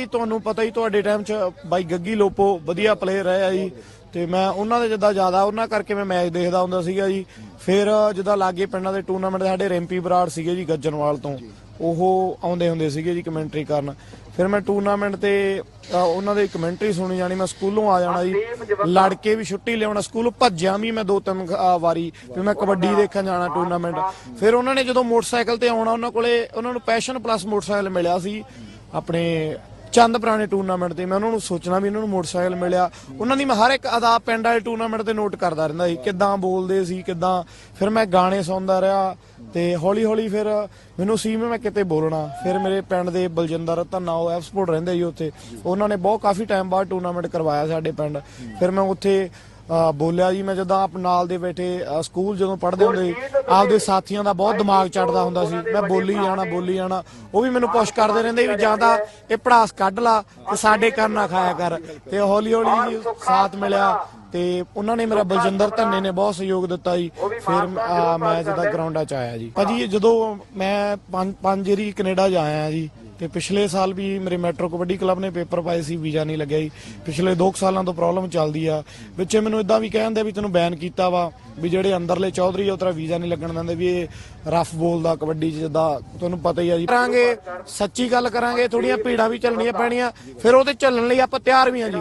ਜੀ ਤੁਹਾਨੂੰ ਪਤਾ ਹੀ ਤੁਹਾਡੇ ਟਾਈਮ 'ਚ ਬਾਈ ਗੱਗੀ ਲੋਪੋ ਵਧੀਆ ਪਲੇਅਰ ਰਹੇ ਜੀ। ਤੇ ਮੈਂ ਉਹਨਾਂ ਦੇ ਜਿੱਦਾਂ ਜ਼ਿਆਦਾ ਉਹਨਾਂ ਕਰਕੇ ਮੈਂ ਮੈਚ ਦੇਖਦਾ ਹੁੰਦਾ ਸੀਗਾ ਜੀ। ਫਿਰ ਜਿੱਦਾਂ ਲਾਗੇ ਪਿੰਡਾਂ ਦੇ ਟੂਰਨਾਮੈਂਟ ਸਾਡੇ ਰੈਂਪੀ ਬਰਾੜ ਸੀਗੇ ਜੀ ਗੱਜਣਵਾਲ ਤੋਂ। ਉਹ ਆਉਂਦੇ ਹੁੰਦੇ ਸੀਗੇ ਜੀ ਕਮੈਂਟਰੀ ਕਰਨ। ਫਿਰ ਮੈਂ ਟੂਰਨਾਮੈਂਟ ਤੇ ਉਹਨਾਂ ਦੀ ਕਮੈਂਟਰੀ ਸੁਣੀ ਜਾਣੀ ਮੈਂ ਸਕੂਲੋਂ ਆ ਜਾਣਾ ਜੀ। ਲੜ ਕੇ ਵੀ ਛੁੱਟੀ ਲਿਆਉਣਾ ਸਕੂਲੋਂ ਭੱਜਿਆ ਵੀ ਮੈਂ ਦੋ ਤਿੰਨ ਵਾਰੀ। ਵੀ ਮੈਂ ਕਬੱਡੀ ਦੇਖਣ ਜਾਣਾ ਟੂਰਨਾਮੈਂਟ ਫਿਰ ਉਹਨਾਂ ਨੇ ਜਦੋਂ ਮੋਟਰਸਾਈਕਲ ਤੇ ਆਉਣਾ ਉਹਨਾਂ ਕੋਲੇ ਉਹਨਾਂ ਨੂੰ ਪੈਸ਼ਨ ਪਲੱਸ ਮੋਟਰਸਾਈਕਲ ਮਿਲਿਆ ਸੀ। ਆਪਣੇ ਚੰਦ ਪੁਰਾਣੇ ਟੂਰਨਾਮੈਂਟ ਤੇ ਮੈਂ ਉਹਨਾਂ ਨੂੰ ਸੋਚਣਾ ਵੀ ਇਹਨਾਂ ਨੂੰ ਮੋਟਰਸਾਈਕਲ ਮਿਲਿਆ। ਉਹਨਾਂ ਦੀ ਮੈਂ ਹਰ ਇੱਕ ਅਦਾ ਪਿੰਡ ਵਾਲੇ ਟੂਰਨਾਮੈਂਟ ਤੇ ਨੋਟ ਕਰਦਾ ਰਹਿੰਦਾ ਸੀ, ਕਿੱਦਾਂ ਬੋਲਦੇ ਸੀ, ਕਿੱਦਾਂ। ਫਿਰ ਮੈਂ ਗਾਣੇ ਸੁਣਦਾ ਰਿਹਾ ਤੇ ਹੌਲੀ ਹੌਲੀ ਫਿਰ ਮੈਨੂੰ ਸੀ ਵੀ ਮੈਂ ਕਿਤੇ ਬੋਲਣਾ। ਫਿਰ ਮੇਰੇ ਪਿੰਡ ਦੇ ਬਲਜਿੰਦਰ ਧੰਨਾ, ਉਹ ਐਫ ਸਪੋਰਟ ਰਹਿੰਦੇ ਜੀ ਉੱਥੇ। ਉਹਨਾਂ ਨੇ ਬਹੁਤ ਕਾਫੀ ਟਾਈਮ ਬਾਅਦ ਟੂਰਨਾਮੈਂਟ ਕਰਵਾਇਆ ਸਾਡੇ ਪਿੰਡ। ਫਿਰ ਮੈਂ ਉੱਥੇ ਬੋਲਿਆ ਜੀ, ਮੈਂ ਜਦੋਂ ਆਪ ਨਾਲ ਦੇ ਬੈਠੇ ਸਕੂਲ ਜਦੋਂ ਪੜ੍ਹਦੇ ਹੁੰਦੇ ਆਪਦੇ ਸਾਥੀਆਂ ਦਾ ਬਹੁਤ ਦਿਮਾਗ ਚੜਦਾ ਹੁੰਦਾ ਸੀ। ਮੈਂ ਬੋਲੀ ਜਾਣਾ ਬੋਲੀ ਜਾਣਾ, ਉਹ ਵੀ ਮੈਨੂੰ ਪੁਸ਼ ਕਰਦੇ ਰਹਿੰਦੇ ਵੀ ਜ਼ਿਆਦਾ ਇਹ ਪੜਾਸ ਕੱਢ ਲਾ ਤੇ ਸਾਡੇ ਕੰਨ ਨਾ ਖਾਇਆ ਕਰ। ਤੇ ਹੌਲੀ ਹੌਲੀ ਜੀ, ਸਾਥ ਮਿਲਿਆ ਤੇ ਉਹਨਾਂ ਨੇ ਮੇਰਾ ਬਲਜਿੰਦਰ ਧੰਨੇ ਨੇ ਬਹੁਤ ਸਹਿਯੋਗ ਦਿੱਤਾ ਜੀ। ਫਿਰ ਮੈਂ ਜਦੋਂ ਗਰਾਊਂਡਾਂ 'ਚ ਆਇਆ ਜੀ। ਭਾਜੀ, ਜਦੋਂ ਮੈਂ ਪੰਜ ਪੰਜ ਏਰੀ ਕੈਨੇਡਾ ਜਾ ਆਇਆ ਜੀ ਤੇ ਪਿਛਲੇ ਸਾਲ ਵੀ ਮੇਰੇ ਮੈਟਰੋ ਕਬੱਡੀ ਕਲੱਬ ਨੇ ਪੇਪਰ ਪਾਏ ਸੀ, ਵੀਜ਼ਾ ਨਹੀਂ ਲੱਗਿਆ ਜੀ। ਪਿਛਲੇ 2 ਸਾਲਾਂ ਤੋਂ ਪ੍ਰੋਬਲਮ ਚੱਲਦੀ ਆ। ਵਿੱਚ ਮੈਨੂੰ ਇਦਾਂ ਵੀ ਕਹਿੰਦੇ ਵੀ ਤੈਨੂੰ ਬੈਨ ਕੀਤਾ ਵਾ, ਵੀ ਜਿਹੜੇ ਅੰਦਰਲੇ ਚੌਧਰੀ ਆ, ਉਹ ਵੀਜ਼ਾ ਨਹੀਂ ਲੱਗਣ ਦਿੰਦੇ, ਵੀ ਇਹ ਰਫ ਬੋਲਦਾ ਕਬੱਡੀ 'ਚ ਜਿੱਦਾਂ ਤੁਹਾਨੂੰ ਪਤਾ ਹੀ ਆ ਜੀ। ਕਰਾਂਗੇ, ਸੱਚੀ ਗੱਲ ਕਰਾਂਗੇ ਥੋੜੀਆਂ ਭੀੜਾਂ ਵੀ ਚੱਲਣੀਆਂ ਪੈਣੀਆਂ, ਫਿਰ ਉਹਦੇ ਚੱਲਣ ਲਈ ਆਪਾਂ ਤਿਆਰ ਵੀ ਆ ਜੀ।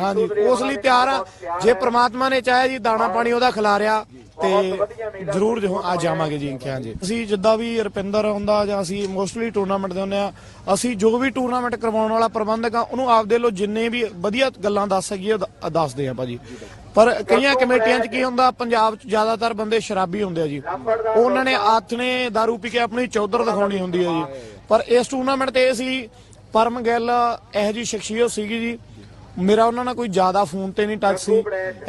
ਹਾਂਜੀ, ਉਸ ਲਈ ਤਿਆਰ ਆ। ਜੇ ਪ੍ਰਮਾਤਮਾ ਨੇ ਚਾਹਿਆ ਜੀ, ਦਾਣਾ ਪਾਣੀ ਉਹਦਾ ਖਿਲਾਰਿਆ ਤੇ ਜ਼ਰੂਰ ਜੋ ਆ ਜਾਵਾਂਗੇ ਜੀ ਇੰਖਿਆਂ ਜੀ। ਅਸੀਂ ਜਿੱਦਾਂ ਵੀ ਰੁਪਿੰਦਰ ਹੁੰਦਾ ਜਾਂ ਅਸੀਂ ਮੋਸਟਲੀ ਟੂਰਨਾਮੈਂਟ ਦੇ ਹੁੰਦੇ ਆ ਅਸੀਂ ਜੋ ਵੀ ਟੂਰਨਾਮੈਂਟ ਕਰਵਾਉਣ ਵਾਲਾ ਪ੍ਰਬੰਧਕ ਆ ਉਹਨੂੰ ਆਪਦੇ ਲੋ ਜਿੰਨੇ ਵੀ ਵਧੀਆ ਗੱਲਾਂ ਦੱਸ ਸਕੀਏ ਦੱਸਦੇ ਆ ਭਾਜੀ। ਪਰ ਕਈਆਂ ਕਮੇਟੀਆਂ 'ਚ ਕੀ ਹੁੰਦਾ ਪੰਜਾਬ 'ਚ ਜ਼ਿਆਦਾਤਰ ਬੰਦੇ ਸ਼ਰਾਬੀ ਹੁੰਦੇ ਆ ਜੀ। ਉਹਨਾਂ ਨੇ ਆਥਣੇ दारू ਪੀ ਕੇ ਆਪਣੀ ਚੌਧਰ ਦਿਖਾਉਣੀ ਹੁੰਦੀ ਹੈ ਜੀ। ਪਰ ਇਸ ਟੂਰਨਾਮੈਂਟ ਤੇ ਇਹ ਸੀ ਪਰਮ ਗਿੱਲ ਇਹੋ ਜੀ ਸ਼ਖਸੀਅਤ ਸੀਗੀ ਜੀ। ਮੇਰਾ ਉਹਨਾਂ ਨਾਲ ਕੋਈ ਜ਼ਿਆਦਾ ਫੋਨ ਤੇ ਨਹੀਂ ਟੱਚ ਸੀ।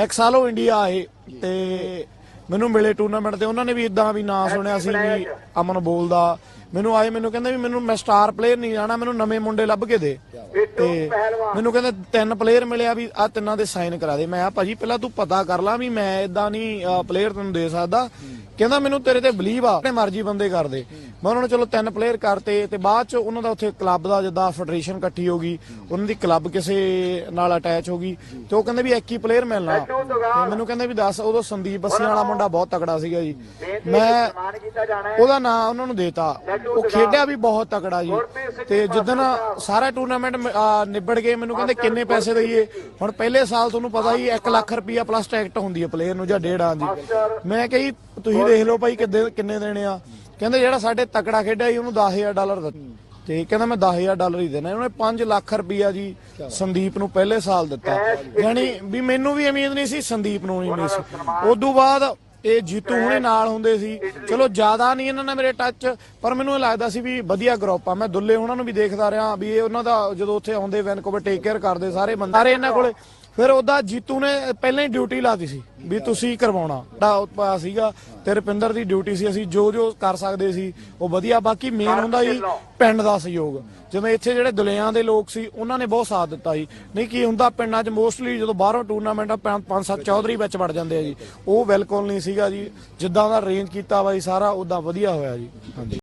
ਇੱਕ ਸਾਲ ਉਹ ਇੰਡੀਆ ਆਏ ਤੇ ਮੈਨੂੰ ਮਿਲੇ ਟੂਰਨਾਮੈਂਟ ਤੇ ਉਹਨਾਂ ਨੇ ਵੀ ਇਦਾਂ ਵੀ ਨਾਂ ਸੁਣਿਆ ਸੀ ਵੀ ਅਮਨ ਬੋਲਦਾ। ਮੈਨੂੰ ਆਏ ਮੈਨੂੰ ਕਹਿੰਦੇ ਵੀ ਮੈਨੂੰ ਮੈਂ ਸਟਾਰ ਪਲੇਅਰ ਨਹੀਂ ਜਾਣਾ ਮੈਨੂੰ ਨਵੇਂ ਮੁੰਡੇ ਲੱਭ ਕੇ ਦੇ। ਤੇ ਮੈਨੂੰ ਕਹਿੰਦੇ ਤਿੰਨ ਪਲੇਅਰ ਮਿਲਿਆ ਵੀ ਆ ਤਿੰਨਾਂ ਦੇ ਸਾਈਨ ਕਰਾ ਦੇ। ਮੈਂ ਆ ਭਾਜੀ ਪਹਿਲਾਂ ਤੂੰ ਪਤਾ ਕਰ ਲਾ ਵੀ ਮੈਂ ਇਦਾਂ ਨਹੀਂ ਪਲੇਅਰ ਤੈਨੂੰ ਦੇ ਸਕਦਾ। ਕਹਿੰਦਾ ਮੈਨੂੰ ਤੇਰੇ ਤੇ ਬਲੀਵ ਆ ਆਪਣੇ ਮਰਜ਼ੀ ਬੰਦੇ ਕਰ ਦੇ। ਮੈਂ ਉਹਨਾਂ ਨੂੰ ਚਲੋ ਤਿੰਨ ਪਲੇਅਰ ਕਰਤੇ ਤੇ ਬਾਅਦ ਚ ਉਹਨਾਂ ਦਾ ਉੱਥੇ ਕਲੱਬ ਦਾ ਜਿੱਦਾਂ ਫੈਡਰੇਸ਼ਨ ਇਕੱਠੀ ਹੋ ਗਈ ਉਹਨਾਂ ਦੀ ਕਲੱਬ ਕਿਸੇ ਨਾਲ ਅਟੈਚ ਹੋ ਗਈ ਤੇ ਉਹ ਕਹਿੰਦੇ ਵੀ ਇੱਕ ਹੀ ਪਲੇਅਰ ਮਿਲਣਾ। ਤੇ ਮੈਨੂੰ ਕਹਿੰਦੇ ਵੀ ਦੱਸ ਉਦੋਂ ਸੰਦੀਪ ਬੱਸੀਆਂ ਵਾਲਾ ਮੁੰਡਾ ਬਹੁਤ ਤਕੜਾ ਸੀਗਾ ਜੀ। ਮੈਂ ਉਹਦਾ ਨਾਂ ਉਹਨਾਂ ਨੂੰ ਦੇਤਾ। ਉਹ ਖੇਡਿਆ ਵੀ ਬਹੁਤ ਤਕੜਾ ਜੀ। ਤੇ ਜਿੱਦਣ ਸਾਰਾ ਟੂਰਨਾਮੈਂਟ ਨਿਬੜ ਗਏ ਮੈਨੂੰ ਕਹਿੰਦੇ ਕਿੰਨੇ ਪੈਸੇ ਦਈਏ। ਹੁਣ ਪਹਿਲੇ ਸਾਲ ਤੁਹਾਨੂੰ ਪਤਾ ਹੀ 1 ਲੱਖ ਰੁਪਈਆ ਪਲੱਸ ਟਿਕਟ ਹੁੰਦੀ ਹੈ ਪਲੇਅਰ ਨੂੰ ਜਾਂ ਡੇਢ ਆਂ ਦੀ। ਮੈਂ ਕਹੀ ਤੁਸੀਂ ਦੇਖ ਲਓ ਭਾਈ ਕਿੰਨੇ ਦੇਣੇ ਆ। ਕਹਿੰਦੇ ਜਿਹੜਾ ਸਾਡੇ ਤਕੜਾ ਖੇਡਿਆ ਜੀ ਉਹਨੂੰ 10000 ਡਾਲਰ ਦਿੱਤਾ। ਤੇ ਕਹਿੰਦਾ ਮੈਂ 10000 ਡਾਲਰ ਹੀ ਦੇਣਾ। ਉਹਨੇ 5 ਲੱਖ ਰੁਪਈਆ ਜੀ ਸੰਦੀਪ ਨੂੰ ਪਹਿਲੇ ਸਾਲ ਦਿੱਤਾ। ਯਾਨੀ ਵੀ ਮੈਨੂੰ ਵੀ ਉਮੀਦ ਨਹੀਂ ਸੀ ਸੰਦੀਪ ਨੂੰ ਨਹੀਂ ਸੀ। ਉਦੋਂ ਬਾਅਦ ਇਹ ਜੀਤੂ ਹੁਣੇ ਨਾਲ ਹੁੰਦੇ ਸੀ। ਚਲੋ ਜ਼ਿਆਦਾ ਨਹੀਂ ਇਹਨਾਂ ਨਾਲ ਮੇਰੇ ਟੱਚ ਪਰ ਮੈਨੂੰ ਇਹ ਲੱਗਦਾ ਸੀ ਵੀ ਵਧੀਆ ਗਰੁੱਪ ਆ। ਮੈਂ ਦੁੱਲੇ ਉਹਨਾਂ ਨੂੰ ਵੀ ਦੇਖਦਾ ਰਿਹਾ ਵੀ ਇਹ ਉਹਨਾਂ ਦਾ ਜਦੋਂ ਉੱਥੇ ਆਉਂਦੇ ਵੈਨਕੂਵਰ ਟੇਕ ਕੇਅਰ ਕਰਦੇ ਸਾਰੇ ਬੰਦੇ। ਸਾਰੇ ਇਹਨਾਂ ਕੋਲੇ ਫਿਰ ਉਹਦਾ ਜੀਤੂ ਨੇ ਪਹਿਲਾਂ ਹੀ ਡਿਊਟੀ ਲਾਤੀ ਸੀ ਵੀ ਤੁਸੀਂ ਕਰਵਾਉਣਾ। ਦਾ ਉਤਪਾ ਸੀਗਾ ਤੇ ਰੁਪਿੰਦਰ ਦੀ ਡਿਊਟੀ ਸੀ ਅਸੀਂ ਜੋ ਜੋ ਕਰ ਸਕਦੇ ਸੀ ਉਹ ਵਧੀਆ। ਬਾਕੀ ਮੇਨ ਹੁੰਦਾ ਜੀ ਪਿੰਡ ਦਾ ਸਹਿਯੋਗ। ਜਿਵੇਂ ਇੱਥੇ ਜਿਹੜੇ ਦੁਲਿਆਂ ਦੇ ਲੋਕ ਸੀ ਉਹਨਾਂ ਨੇ ਬਹੁਤ ਸਾਥ ਦਿੱਤਾ ਜੀ ਨਹੀਂ ਕੀ ਹੁੰਦਾ ਪਿੰਡਾਂ 'ਚ ਮੋਸਟਲੀ ਜਦੋਂ ਬਾਹਰੋਂ ਟੂਰਨਾਮੈਂਟ ਪੰਜ ਸੱਤ ਚੌਧਰੀ ਵਿੱਚ ਵੜ ਜਾਂਦੇ ਆ ਜੀ। ਉਹ ਬਿਲਕੁਲ ਨਹੀਂ ਸੀਗਾ ਜੀ। ਜਿੱਦਾਂ ਦਾ ਅਰੇਂਜ ਕੀਤਾ ਵਾ ਜੀ ਸਾਰਾ ਉਦਾਂ ਵਧੀਆ ਹੋਇਆ ਜੀ। ਹਾਂਜੀ।